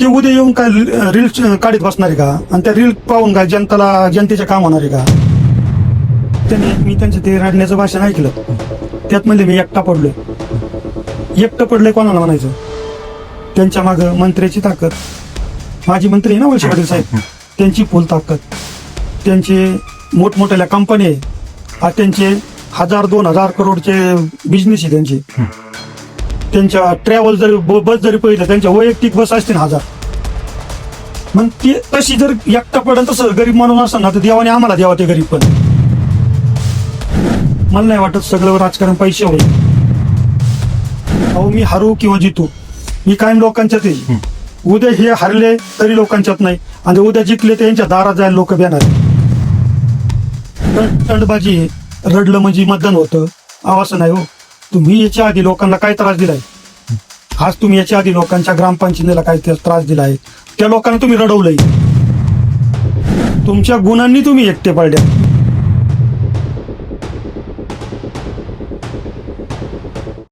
ते उद्या येऊन काय रील काढीत बसणार आहे का? आणि त्या रील पाहून काय जनताला जनतेचे काम होणार आहे का? त्यांनी मी त्यांचं ते रडण्याचं भाषण ऐकलं. त्यात म्हणजे मी एकटा पडलोय. एकटं पडलंय कोणाला म्हणायचं? त्यांच्या माग मंत्र्याची ताकद. माजी मंत्री आहे ना वळसे पाटील साहेब? त्यांची फुल ताकद. त्यांचे मोठमोठ्या कंपनी आहे. त्यांचे हजार दोन हजार करोडचे बिझनेस आहे त्यांचे. त्यांच्या ट्रॅव्हल जरी बस जरी पहिलं त्यांच्या वैयक्तिक बस असतील हजार. मग ते तशी जर एकटा पडन तसं गरीब माणूस असं ना तर देवाने आम्हाला द्यावा ते गरीब पण. मला नाही वाटत सगळं राजकारण पैसे होईल. अहो मी हरू किंवा जितू. मी कायम लोकांच्यात येईल? उद्या हे हरले तरी लोकांच्यात नाही. आणि उद्या जिंकले तर यांच्या दारात जायला लोक तंड- तंडबाजी. रडलं म्हणजे मतदान होतं. आवाज नाही हो. तुम्ही याच्या आधी लोकांना काय त्रास दिलाय? आज तुम्ही याच्या आधी लोकांच्या ग्रामपंचायतीला काय त्रास दिलाय? त्या लोकांना तुम्ही रडवलंय. तुमच्या गुणांनी तुम्ही एकटे पडल्या